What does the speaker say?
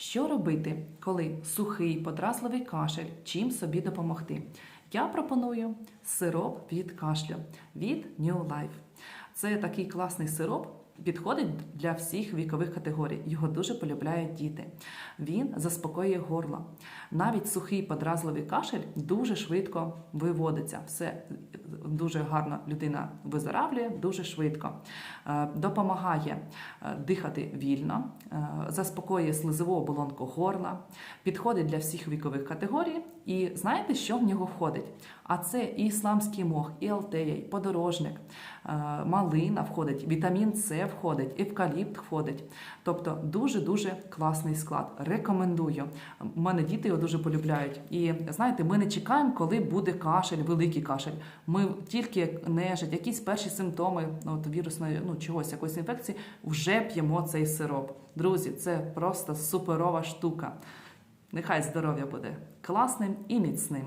Що робити, коли сухий подразливий кашель, чим собі допомогти? Я пропоную сироп від кашлю від New Life. Це такий класний сироп. Підходить для всіх вікових категорій. Його дуже полюбляють діти. Він заспокоює горло. Навіть сухий подразливий кашель дуже швидко виводиться. Все дуже гарно людина визоравлює дуже швидко. Е, Допомагає е, дихати вільно, е, заспокоює слизову оболонку горла, підходить для всіх вікових категорій. І знаєте, що в нього входить? А це і ісламський мох, і алтея, і подорожник, малина входить, вітамін С входить, евкаліпт входить. Тобто дуже-дуже класний склад. Рекомендую. У мене діти його дуже полюбляють. І знаєте, ми не чекаємо, коли буде кашель, великий кашель. Ми тільки нежить, якісь перші симптоми ну, от вірусної, ну чогось, якоїсь інфекції, вже п'ємо цей сироп. Друзі, це просто суперова штука. Нехай здоров'я буде класним і міцним.